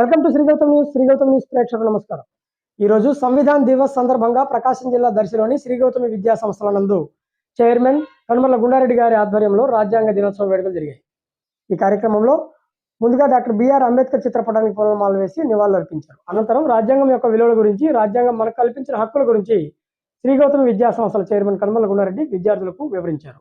Welcome to Srigautham news Srigautham news ప్రేక్షకులు నమస్కారం. ఈ రోజు సంవిధాన్ దివస్ సందర్భంగా ప్రకాశం జిల్లా దర్శిలోని శ్రీగౌతమి విద్యా సంస్థల నందు చైర్మన్ కనుమల గుండారెడ్డి గారి ఆధ్వర్యంలో రాజ్యాంగ దినోత్సవ వేడుకలు జరిగాయి. ఈ కార్యక్రమంలో ముందుగా డాక్టర్ బిఆర్ అంబేద్కర్ చిత్రపటానికి పూలమాల వేసి నివాళులర్పించారు. అనంతరం రాజ్యాంగం యొక్క విలువల గురించి రాజ్యాంగం మనకు కల్పించిన హక్కుల గురించి శ్రీగౌతమి విద్యా సంస్థల చైర్మన్ కనుమల గుండారెడ్డి విద్యార్థులకు వివరించారు.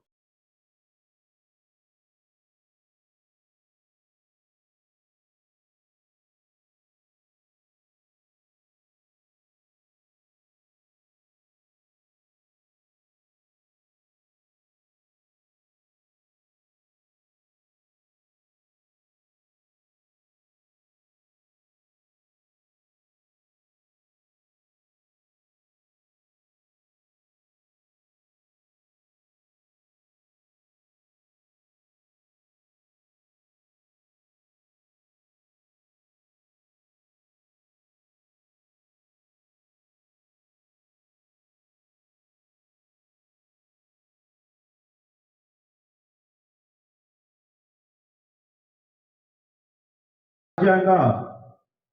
రాజ్యాంగ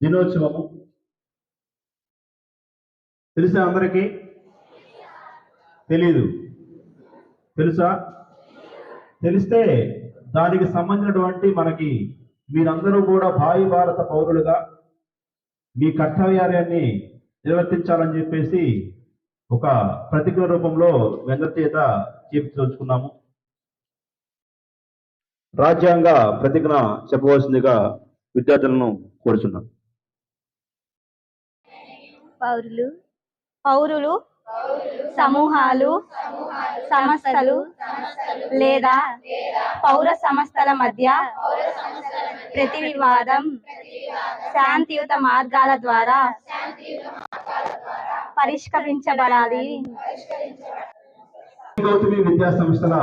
దినోత్సవము. తెలుసా అందరికీ? తెలీదు. తెలుసా? తెలిస్తే దానికి సంబంధించినటువంటి మనకి మీరందరూ కూడా భావి భారత పౌరులుగా మీ కర్తవ్యాన్ని నిర్వర్తించాలని చెప్పేసి ఒక ప్రతిజ్ఞ రూపంలో వెందరి చేత చేపించుకున్నాము రాజ్యాంగ ప్రతిజ్ఞ చెప్పవలసిందిగా విద్యార్థులను కోరుచున్నాం. పౌరులు పౌరులు సమూహాలు సంస్థలు లేదా పౌర సంస్థల మధ్య ప్రతి వివాదం శాంతియుత మార్గాల ద్వారా పరిష్కరించబడాలి. గౌతమి విద్యా సంస్థల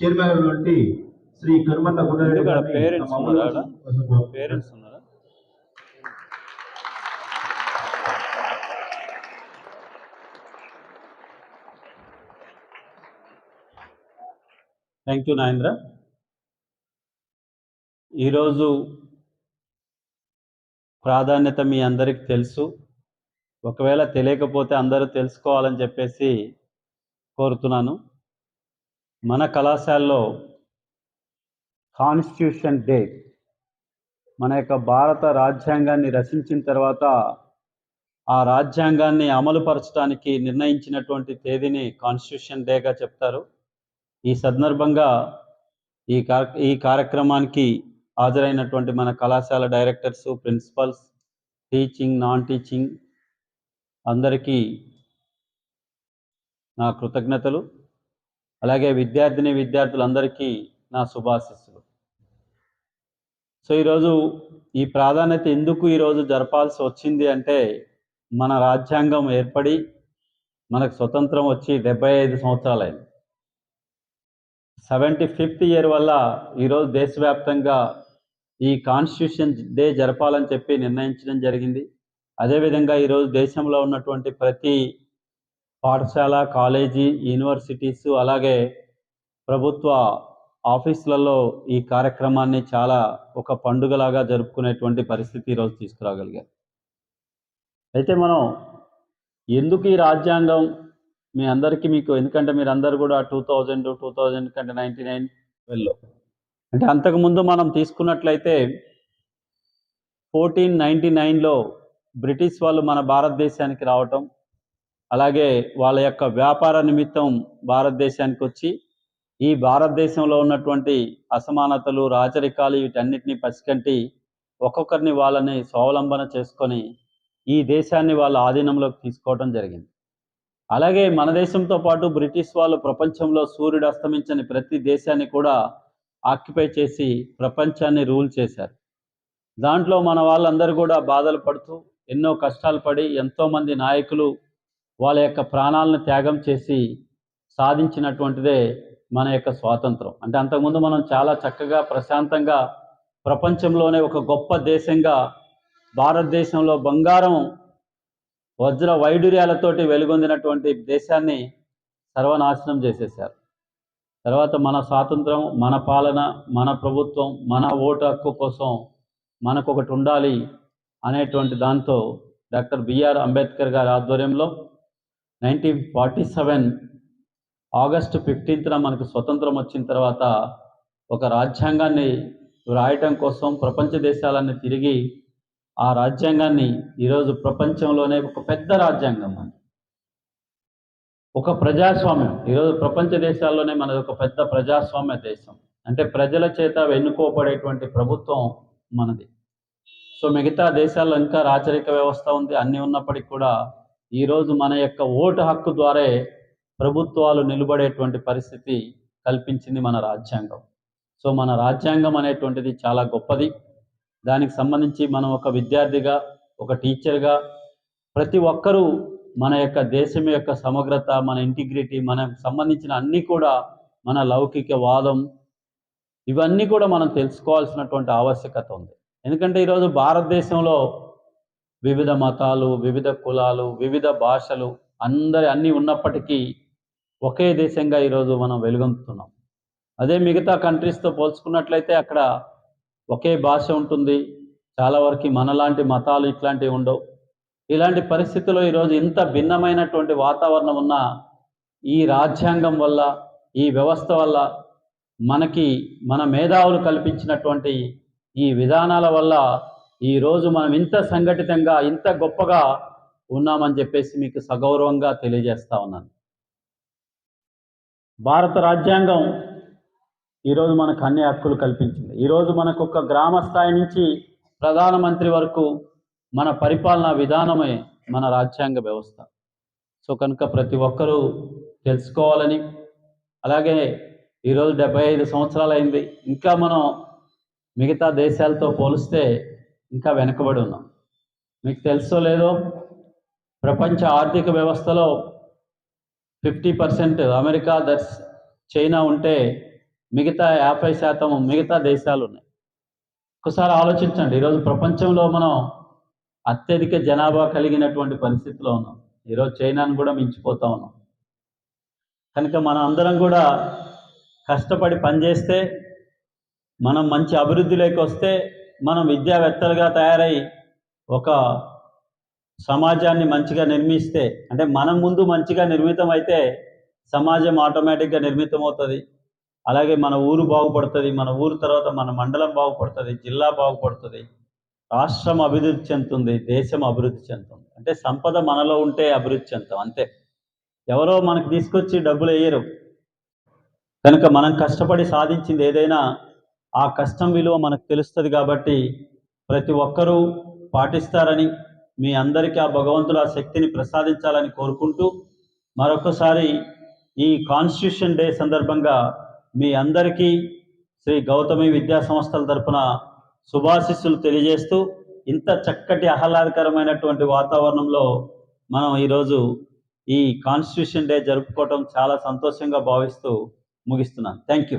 చైర్మన్ శ్రీ గారిని పేరెంట్స్ ఉన్నారా. పేరెంట్స్ ఉన్నారా? థ్యాంక్ యూ నాయేంద్ర ఈరోజు ప్రాధాన్యత మీ అందరికి తెలుసు. ఒకవేళ తెలియకపోతే అందరూ తెలుసుకోవాలని చెప్పేసి కోరుతున్నాను. మన కళాశాలలో కాన్స్టిట్యూషన్ డే మన యొక్క భారత రాజ్యాంగాన్ని రచించిన తర్వాత ఆ రాజ్యాంగాన్ని అమలుపరచడానికి నిర్ణయించినటువంటి తేదీని కాన్స్టిట్యూషన్ డేగా చెప్తారు. ఈ సందర్భంగా ఈ కార్ ఈ కార్యక్రమానికి హాజరైనటువంటి మన కళాశాల directors principals teaching non teaching అందరికీ నా కృతజ్ఞతలు. అలాగే విద్యార్థిని విద్యార్థులందరికీ నా శుభాశిస్సులు. సో ఈరోజు ఈ ప్రాధాన్యత ఎందుకు ఈరోజు జరపాల్సి వచ్చింది అంటే మన రాజ్యాంగం ఏర్పడి మనకు స్వతంత్రం వచ్చి డెబ్బై ఐదు సంవత్సరాలైంది. సెవెంటీ ఫిఫ్త్ ఇయర్ వల్ల ఈరోజు దేశవ్యాప్తంగా ఈ కాన్స్టిట్యూషన్ డే జరపాలని చెప్పి నిర్ణయించడం జరిగింది. అదేవిధంగా ఈరోజు దేశంలో ఉన్నటువంటి ప్రతి పాఠశాల కాలేజీ యూనివర్సిటీస్ అలాగే ప్రభుత్వ ఆఫీసులలో ఈ కార్యక్రమాన్ని చాలా ఒక పండుగలాగా జరుపుకునేటువంటి పరిస్థితి ఈరోజు తీసుకురాగలిగారు. అయితే మనం ఎందుకు ఈ రాజ్యాంగం మీ అందరికీ మీకు ఎందుకంటే మీరు అందరు కూడా టూ థౌజండ్ టూ థౌజండ్ కంటే నైంటీ నైన్ వెళ్ళు అంటే అంతకుముందు మనం తీసుకున్నట్లయితే ఫోర్టీన్ నైంటీ నైన్లో బ్రిటిష్ వాళ్ళు మన భారతదేశానికి రావటం అలాగే వాళ్ళ యొక్క వ్యాపార నిమిత్తం భారతదేశానికి వచ్చి ఈ భారతదేశంలో ఉన్నటువంటి అసమానతలు రాచరికాలు వీటన్నిటిని పసికంటి ఒక్కొక్కరిని వాళ్ళని స్వావలంబన చేసుకొని ఈ దేశాన్ని వాళ్ళ ఆధీనంలోకి తీసుకోవడం జరిగింది. అలాగే మన దేశంతో పాటు బ్రిటిష్ వాళ్ళు ప్రపంచంలో సూర్యుడు అస్తమించని ప్రతి దేశాన్ని కూడా ఆక్యుపై చేసి ప్రపంచాన్ని రూల్ చేశారు. దాంట్లో మన వాళ్ళందరూ కూడా బాధలు పడుతూ ఎన్నో కష్టాలు పడి ఎంతోమంది నాయకులు వాళ్ళ యొక్క ప్రాణాలను త్యాగం చేసి సాధించినటువంటిదే మన యొక్క స్వాతంత్రం. అంటే అంతకుముందు మనం చాలా చక్కగా ప్రశాంతంగా ప్రపంచంలోనే ఒక గొప్ప దేశంగా భారతదేశంలో బంగారం వజ్ర వైడూర్యాలతోటి వెలుగొందినటువంటి దేశాన్ని సర్వనాశనం చేసేశారు. తర్వాత మన స్వాతంత్రం మన పాలన మన ప్రభుత్వం మన ఓటు హక్కు కోసం మనకు ఒకటి ఉండాలి అనేటువంటి దాంతో డాక్టర్ బిఆర్ అంబేద్కర్ గారి ఆధ్వర్యంలో నైన్టీన్ ఫార్టీ సెవెన్ ఆగస్టు ఫిఫ్టీన్త్న మనకు స్వతంత్రం వచ్చిన తర్వాత ఒక రాజ్యాంగాన్ని వ్రాయటం కోసం ప్రపంచ దేశాలన్నీ తిరిగి ఆ రాజ్యాంగాన్ని ఈరోజు ప్రపంచంలోనే ఒక పెద్ద రాజ్యాంగం అని ఒక ప్రజాస్వామ్యం. ఈరోజు ప్రపంచ దేశాల్లోనే మనది ఒక పెద్ద ప్రజాస్వామ్య దేశం. అంటే ప్రజల చేత ఎన్నుకోబడేటువంటి ప్రభుత్వం మనది. సో మిగతా దేశాల్లో ఇంకా రాచరిక వ్యవస్థ ఉంది. అన్నీ ఉన్నప్పటికీ కూడా ఈరోజు మన యొక్క ఓటు హక్కు ద్వారే ప్రభుత్వాలు నిలబడేటువంటి పరిస్థితి కల్పించింది మన రాజ్యాంగం. సో మన రాజ్యాంగం అనేటువంటిది చాలా గొప్పది. దానికి సంబంధించి మనం ఒక విద్యార్థిగా ఒక టీచర్గా ప్రతి ఒక్కరూ మన యొక్క దేశం యొక్క సమగ్రత మన ఇంటిగ్రిటీ మనకు సంబంధించిన అన్నీ కూడా మన లౌకిక వాదం ఇవన్నీ కూడా మనం తెలుసుకోవాల్సినటువంటి ఆవశ్యకత ఉంది. ఎందుకంటే ఈరోజు భారతదేశంలో వివిధ మతాలు వివిధ కులాలు వివిధ భాషలు అందరి అన్నీ ఉన్నప్పటికీ ఒకే దేశంగా ఈరోజు మనం వెలుగొందుతున్నాం. అదే మిగతా కంట్రీస్తో పోల్చుకున్నట్లయితే అక్కడ ఒకే భాష ఉంటుంది. చాలా వరకు మనలాంటి మతాలు ఇట్లాంటివి ఉండవు. ఇలాంటి పరిస్థితుల్లో ఈరోజు ఇంత భిన్నమైనటువంటి వాతావరణం ఉన్న ఈ రాజ్యాంగం వల్ల ఈ వ్యవస్థ వల్ల మనకి మన మేధావులు కల్పించినటువంటి ఈ విధానాల వల్ల ఈరోజు మనం ఇంత సంఘటితంగా ఇంత గొప్పగా ఉన్నామని చెప్పేసి మీకు సగౌరవంగా తెలియజేస్తా ఉన్నాను. భారత రాజ్యాంగం ఈరోజు మనకు అన్ని హక్కులు కల్పించింది. ఈరోజు మనకు ఒక గ్రామ స్థాయి నుంచి ప్రధానమంత్రి వరకు మన పరిపాలనా విధానమే మన రాజ్యాంగ వ్యవస్థ. సో కనుక ప్రతి ఒక్కరూ తెలుసుకోవాలని అలాగే ఈరోజు డెబ్బై ఐదు సంవత్సరాలు అయింది ఇంకా మనం మిగతా దేశాలతో పోలిస్తే ఇంకా వెనుకబడి ఉన్నాం. మీకు తెలుసో లేదో ప్రపంచ ఆర్థిక వ్యవస్థలో ఫిఫ్టీ పర్సెంట్ అమెరికా దర్స్ చైనా ఉంటే మిగతా యాభై శాతం మిగతా దేశాలు ఉన్నాయి. ఒకసారి ఆలోచించండి ఈరోజు ప్రపంచంలో మనం అత్యధిక జనాభా కలిగినటువంటి పరిస్థితిలో ఉన్నాం. ఈరోజు చైనాను కూడా మించిపోతా ఉన్నాం. కనుక మనం అందరం కూడా కష్టపడి పనిచేస్తే మనం మంచి అభివృద్ధిలోకి వస్తే మనం విద్యావేత్తలుగా తయారై ఒక సమాజాన్ని మంచిగా నిర్మిస్తే అంటే మనం ముందు మంచిగా నిర్మితం అయితే సమాజం ఆటోమేటిక్గా నిర్మితం అవుతుంది అలాగే మన ఊరు బాగుపడుతుంది మన ఊరు తర్వాత మన మండలం బాగుపడుతుంది జిల్లా బాగుపడుతుంది రాష్ట్రం అభివృద్ధి చెందుతుంది దేశం అభివృద్ధి చెందుతుంది. అంటే సంపద మనలో ఉంటే అభివృద్ధి చెందుతాం అంతే. ఎవరో మనకు తీసుకొచ్చి డబ్బులు వేయరు. కనుక మనం కష్టపడి సాధించింది ఏదైనా ఆ కష్టం విలువ మనకు తెలుస్తుంది కాబట్టి ప్రతి ఒక్కరూ పాటిస్తారని మీ అందరికీ ఆ భగవంతుడు ఆ శక్తిని ప్రసాదించాలని కోరుకుంటూ మరొకసారి ఈ కాన్స్టిట్యూషన్ డే సందర్భంగా మీ అందరికీ శ్రీ గౌతమి విద్యా సంస్థల తరపున శుభాశిస్సులు తెలియజేస్తూ ఇంత చక్కటి ఆహ్లాదకరమైనటువంటి వాతావరణంలో మనం ఈరోజు ఈ కాన్స్టిట్యూషన్ డే జరుపుకోవటం చాలా సంతోషంగా భావిస్తూ ముగిస్తున్నాను. Thank you.